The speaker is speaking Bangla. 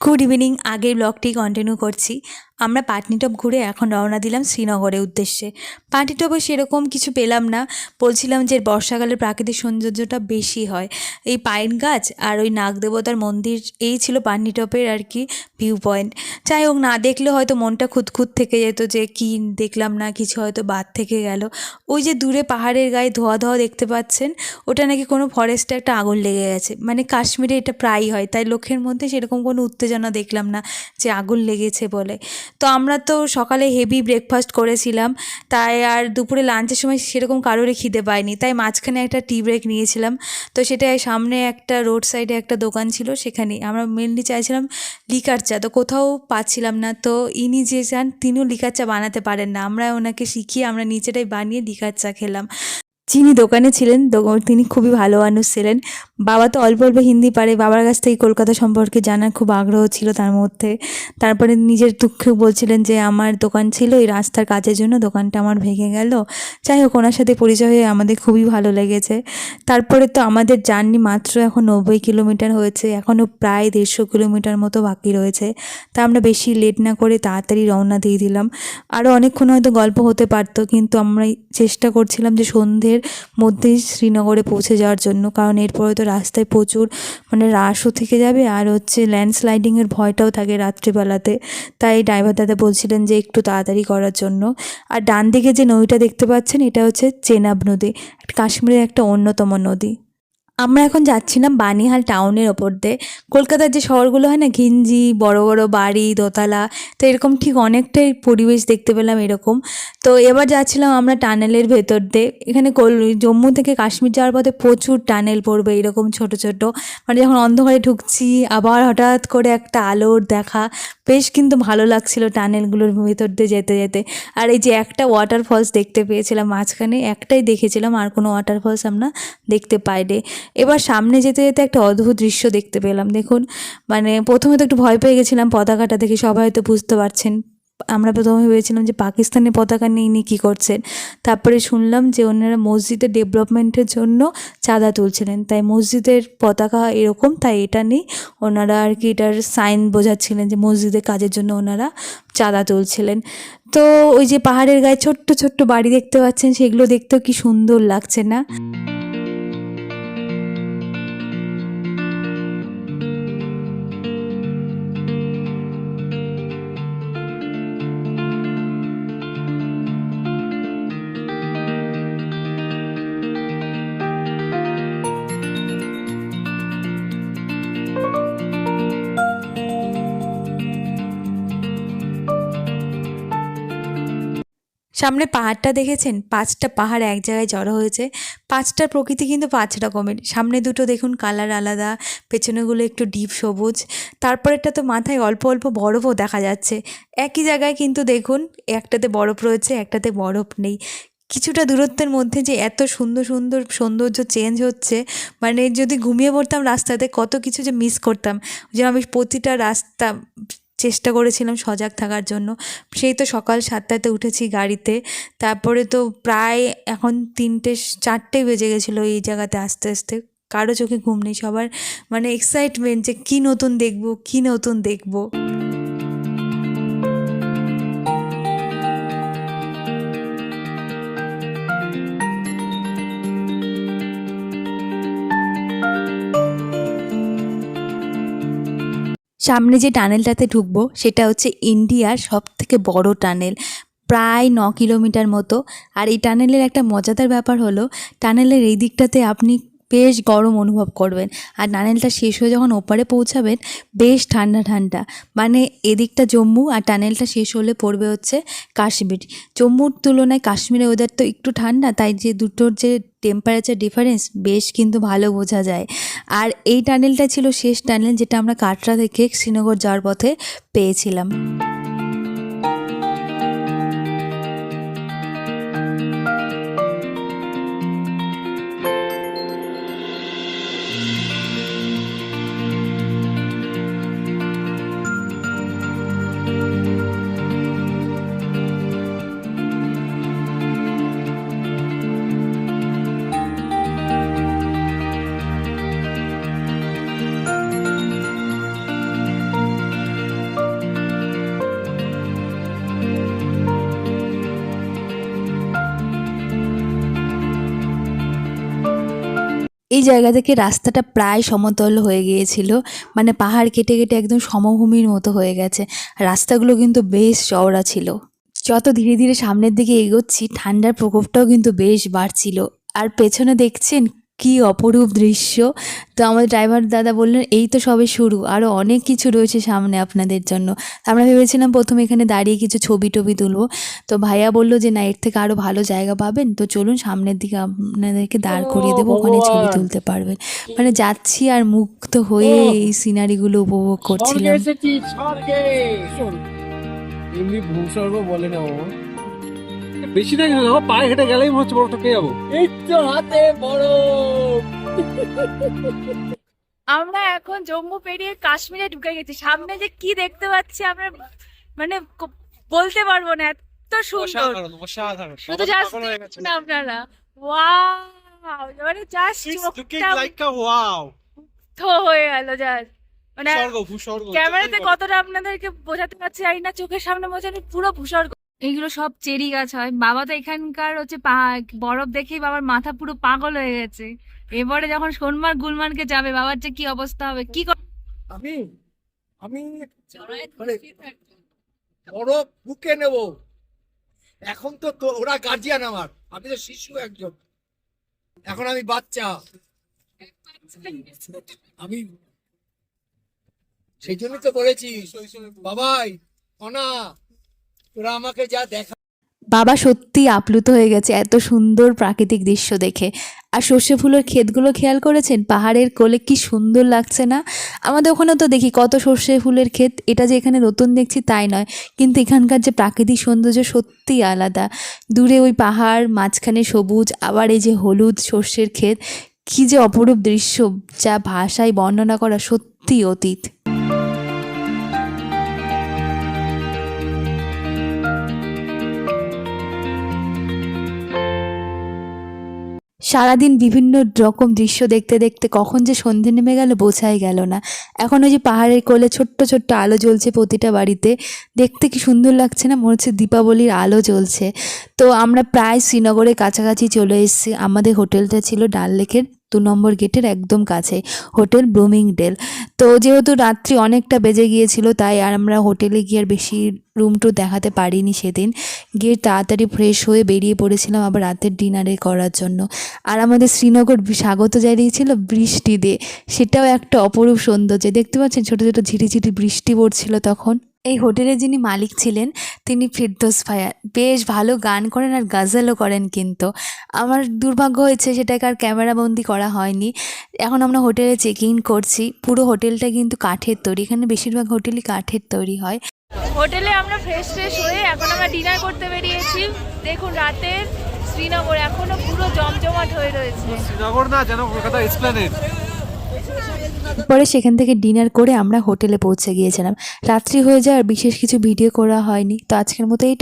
গুড ইভিনিং আগের ব্লগটি কন্টিনিউ করছি। আমরা পাটনিটপ ঘুরে এখন রওনা দিলাম শ্রীনগরের উদ্দেশ্যে। পাটনিটপে সেরকম কিছু পেলাম না। বলছিলাম যে বর্ষাকালে প্রাকৃতিক সৌন্দর্যটা বেশি হয়। এই পাইন গাছ আর ওই নাগদেবতার মন্দির, এই ছিল পাটনিটপের আর কি ভিউ পয়েন্ট যাই হোক, না দেখলে হয়তো মনটা খুঁতখুত থেকে যেত যে কি দেখলাম না, কিছু হয়তো বাদ থেকে গেল। ওই যে দূরে পাহাড়ের গায়ে ধোয়া ধোয়া দেখতে পাচ্ছেন, ওটা নাকি কোনো ফরেস্টে একটা আগুন লেগে গেছে। মানে কাশ্মীরে এটা প্রায়ই হয়, তাই লোকের মধ্যে সেরকম কোনো উত্তেজনা দেখলাম না যে আগুন লেগেছে বলে। তো আমরা তো সকালে হেভি ব্রেকফাস্ট করেছিলাম, তাই আর দুপুরে লাঞ্চের সময় সেরকম কারোরই খিদে পায়নি তাই মাঝখানে একটা টি ব্রেক নিয়েছিলাম। তো সেটা সামনে একটা রোড সাইডে একটা দোকান ছিল সেখানে আমরা মেনলি চাইছিলাম লিকার চা, তো কোথাও পাচ্ছিলাম না। তো ইনি যে চান, তিনিও লিকার চা বানাতে পারেন না। আমরা ওনাকে শিখিয়ে আমরা নিজেরাই বানিয়ে লিকার চা খেলাম। যিনি দোকানে ছিলেন তিনি খুবই ভালো মানুষ ছিলেন। বাবা তো অল্প অল্প হিন্দি পারে, বাবার কাছ থেকে কলকাতা সম্পর্কে জানার খুব আগ্রহ ছিল তার মধ্যে। তারপরে নিজের দুঃখে বলছিলেন যে, আমার দোকান ছিল, এই রাস্তার কাজের জন্য দোকানটা আমার ভেঙে গেল। যাই হোক, ওনার সাথে পরিচয় হয়ে আমাদের খুবই ভালো লেগেছে। তারপরে তো আমাদের জার্নি মাত্র এখন নব্বই কিলোমিটার হয়েছে, এখনও প্রায় দেড়শো কিলোমিটার মতো বাকি রয়েছে। তা আমরা বেশি লেট না করে তাড়াতাড়ি রওনা দিয়ে দিলাম। আরও অনেকক্ষণ হয়তো গল্প হতে পারতো, কিন্তু আমরা চেষ্টা করছিলাম যে সন্ধ্যের মধ্যেই শ্রীনগরে পৌঁছে যাওয়ার জন্য। কারণ এরপরে তো রাস্তায় প্রচুর মানে রাশও থেকে যাবে আর হচ্ছে ল্যান্ডস্লাইডিংয়ের ভয়টাও থাকে রাত্রিবেলাতে। তাই ড্রাইভার দাদা বলছিলেন যে একটু তাড়াতাড়ি করার জন্য। আর ডান দিকে যে নদীটা দেখতে পাচ্ছেন, এটা হচ্ছে চেনাব নদী। কাশ্মীরের একটা অন্যতম নদী। আমরা এখন যাচ্ছিলাম বানিহাল টাউনের ওপর দিয়ে। কলকাতার যে শহরগুলো হয় না, ঘিঞ্জি, বড় বড় বাড়ি, দোতলা, তো এরকম ঠিক অনেকটাই পরিবেশ দেখতে পেলাম এরকম। তো এবার যাচ্ছিলাম আমরা টানেলের ভেতর দিয়ে। এখানে জম্মু থেকে কাশ্মীর যাওয়ার পথে প্রচুর টানেল পড়বে এরকম ছোট ছোট। মানে যখন অন্ধকারে ঢুকছি, আবার হঠাৎ করে একটা আলোর দেখা। বেশ কিন্তু ভালো লাগছিল টানেলগুলোর ভেতর দিয়ে যেতে যেতে। আর এই যে একটা ওয়াটারফলস দেখতে পেয়েছিলাম মাঝখানে, একটাই দেখেছিলাম, আর কোনো ওয়াটারফলস আমরা দেখতে পাইনি। এবার সামনে যেতে যেতে একটা অদ্ভুত দৃশ্য দেখতে পেলাম, দেখুন। মানে প্রথমে তো একটু ভয় পেয়ে গেছিলাম পতাকাটা দেখে, সবাই তো বুঝতে পারছেন। আমরা প্রথমে ভেবেছিলাম যে পাকিস্তানের পতাকা নিয়ে ইনি কী করছেন। তারপরে শুনলাম যে ওনারা মসজিদের ডেভেলপমেন্টের জন্য চাঁদা তুলছিলেন, তাই মসজিদের পতাকা এরকম, তাই এটা নেই ওনারা আর কি এটার সাইন বোঝাচ্ছিলেন যে মসজিদের কাজের জন্য ওনারা চাঁদা তুলছিলেন। তো ওই যে পাহাড়ের গায়ে ছোট্ট ছোট্ট বাড়ি দেখতে পাচ্ছেন, সেগুলো দেখতেও কি সুন্দর লাগছে না? সামনে পাহাড়টা দেখেছেন? পাঁচটা পাহাড় এক জায়গায় জড়ো হয়েছে। পাঁচটার প্রকৃতি কিন্তু পাঁচ রকমের। সামনে দুটো দেখুন কালার আলাদা, পেছনেগুলো একটু ডিপ সবুজ। তারপরেরটা তো মাথায় অল্প অল্প বরফও দেখা যাচ্ছে। একই জায়গায় কিন্তু দেখুন, একটাতে বরফ রয়েছে, একটাতে বরফ নেই। কিছুটা দূরত্বের মধ্যে যে এত সুন্দর সুন্দর সৌন্দর্য চেঞ্জ হচ্ছে মানে যদি ঘুমিয়ে পড়তাম রাস্তাতে, কত কিছু যে মিস করতাম। যে আমি প্রতিটা রাস্তা চেষ্টা করেছিলাম সজাগ থাকার জন্য। সেই তো সকাল সাতটাতে উঠেছি গাড়িতে। তারপরে তো প্রায় এখন তিনটে, চারটে বেজে গেছিল এই জায়গাতে আস্তে আস্তে। কারও চোখে ঘুম নেই, সবার মানে এক্সাইটমেন্ট যে কী নতুন দেখব, কী নতুন দেখব। সামনে যে টানেলটাতে ঢুকবো, সেটা হচ্ছে ইন্ডিয়ার সব থেকে বড়ো টানেল, প্রায় ন কিলোমিটার মতো। আর এই টানেলের একটা মজাদার ব্যাপার হলো, টানেলের এই দিকটাতে আপনি বেশ গরম অনুভব করবেন। আর টানেলটা শেষ হয়ে যখন ওপারে পৌঁছাবেন, বেশ ঠান্ডা ঠান্ডা। মানে এদিকটা জম্মু আর টানেলটা শেষ হলে পড়বে হচ্ছে কাশ্মীর। জম্মুর তুলনায় কাশ্মীরের ওয়েদার তো একটু ঠান্ডা, তাই যে দুটোর যে টেম্পারেচার ডিফারেন্স বেশ কিন্তু ভালো বোঝা যায়। আর এই টানেলটা ছিল শেষ টানেল, যেটা আমরা কাটরা থেকে শ্রীনগর যাওয়ার পথে পেয়েছিলাম। এই জায়গা থেকে রাস্তাটা প্রায় সমতল হয়ে গিয়েছিল। মানে পাহাড় কেটে কেটে একদম সমভূমির মতো হয়ে গেছে। রাস্তাগুলো কিন্তু বেশ চওড়া ছিল। যত ধীরে ধীরে সামনের দিকে এগোচ্ছি, ঠান্ডার প্রকোপটাও কিন্তু বেশ বাড়ছিল। আর পেছনে দেখছেন কি অপরূপ দৃশ্য। তো আমাদের ড্রাইভার দাদা বললেন এই তো সবে শুরু আরও অনেক কিছু রয়েছে সামনে আপনাদের জন্য। আমরা ভেবেছিলাম প্রথমে এখানে দাঁড়িয়ে কিছু ছবি টবি তুলবো। তো ভাইয়া বলল যে না এর থেকে আরও ভালো জায়গা পাবেন তো চলুন সামনের দিকে আপনাদেরকে দাঁড় করিয়ে দেবো ওখানে ছবি তুলতে পারবেন। মানে যাচ্ছি আর মুগ্ধ হয়ে এই সিনারিগুলো উপভোগ করছিলাম। এমনি ভূস্বর্গ বলে না বেশি না কিন্তু পায়ে হেঁটে গেলেই মনে হচ্ছে বড় টপকে যাব। এই তো হাতে বড়। আমরা এখন জম্মু পেরিয়ে কাশ্মীরে ঢুকে গেছি। সামনে যে কি দেখতে পাচ্ছি আমরা মানে বলতে পারব না এত সুন্দর। শুধু জাস্ট দেখুন আপনারা। ওয়াও মানে জাস্ট চোখটা wow. থো হয়ে গেল জাস্ট মানে ক্যামেরাতে কতটা আপনাদেরকে বোঝাতে পারছি জানি না চোখের সামনে বোঝানো পুরো ভূস্বর্গ। এইগুলো সব চেরি গাছ হয়। বাবা তো এখানকার হচ্ছে পা- বরফ দেখেই বাবার মাথা পুরো পাগল হয়ে গেছে। এবারে যখন সোনমার্গ গুলমার্গে যাবে বাবার যে কি অবস্থা হবে কি কর- আমি আমি মানে বড় বুকে নেব। এখন তো তো ওরা গার্জিয়ান আমার। আমি তো শিশু একজন। এখন আমি বাচ্চা। আমি সেই জন্য তো বলেছি বাবাই অনা আমাকে যা দেখা। বাবা সত্যি আপ্লুত হয়ে গেছে এত সুন্দর প্রাকৃতিক দৃশ্য দেখে। আর সর্ষে ফুলের ক্ষেতগুলো খেয়াল করেছেন? পাহাড়ের কোলে কি সুন্দর লাগছে না? আমাদের ওখানে তো দেখি কত সর্ষে ফুলের ক্ষেত, এটা যে এখানে নতুন দেখছি তাই নয়। কিন্তু এখানকার যে প্রাকৃতিক সৌন্দর্য সত্যিই আলাদা। দূরে ওই পাহাড়, মাঝখানে সবুজ, আবার এই যে হলুদ সর্ষের ক্ষেত, কি যে অপরূপ দৃশ্য যা ভাষায় বর্ণনা করা সত্যি অতীত। সারাদিন বিভিন্ন রকম দৃশ্য দেখতে দেখতে কখন যে সন্ধে নেমে গেল, বোঝাই গেল না। এখন ওই যে পাহাড়ের কোলে ছোট্ট ছোট্ট আলো জ্বলছে প্রতিটা বাড়িতে। দেখতে কি সুন্দর লাগছে না, মনে হচ্ছে দীপাবলির আলো জ্বলছে। তো আমরা প্রায় শ্রীনগরের কাছাকাছি চলে এসেছি। আমাদের হোটেলটা ছিল ডাল লেকের দু নম্বর গেটের একদম কাছে, হোটেল ব্লুমিংডেল। তো যেহেতু রাত্রি অনেকটা বেজে গিয়েছিল, তাই আর আমরা হোটেলে গিয়ে আর বেশি রুম টু দেখাতে পারিনি সেদিন। গিয়ে তাড়াতাড়ি ফ্রেশ হয়ে বেরিয়ে পড়েছিলাম আবার রাতের ডিনারে করার জন্য। আর আমাদের শ্রীনগর স্বাগত জানিয়েছিল বৃষ্টি দিয়ে। সেটাও একটা অপরূপ সৌন্দর্য। দেখতে পাচ্ছেন ছোটো ছোটো ঝিরিঝিরি বৃষ্টি পড়ছিল তখন। এই হোটেলের যিনি মালিক ছিলেন তিনি ফিরদোস ভাইয়া। বেশ ভালো গান করেন আর গাজালও করেন কিন্তু। আমার দুর্ভাগ্য হয়েছে সেটাকে আর ক্যামেরাবন্দি করা হয়নি। এখন আমরা হোটেলে চেক ইন করছি। পুরো হোটেলটা কিন্তু কাঠের তৈরি। এখানে বেশিরভাগ হোটেলই কাঠের তৈরি হয়। হোটেলে আমরা ফ্রেশ ফ্রেশ হয়ে এখন আমরা ডিনার করতে বেরিয়েছি। দেখুন রাতের শ্রীনগর এখনও পুরো জমজমাট হয়ে রয়েছে। শ্রীনগর না যেন কলকাতা এক্সপ্লেনেড পরে সেখান থেকে ডিনার করে আমরা হোটেলে পৌঁছে গিয়েছিলাম। রাত্রি হয়ে যায় আর বিশেষ কিছু ভিডিও করা হয়নি। তো আজকের মতো এই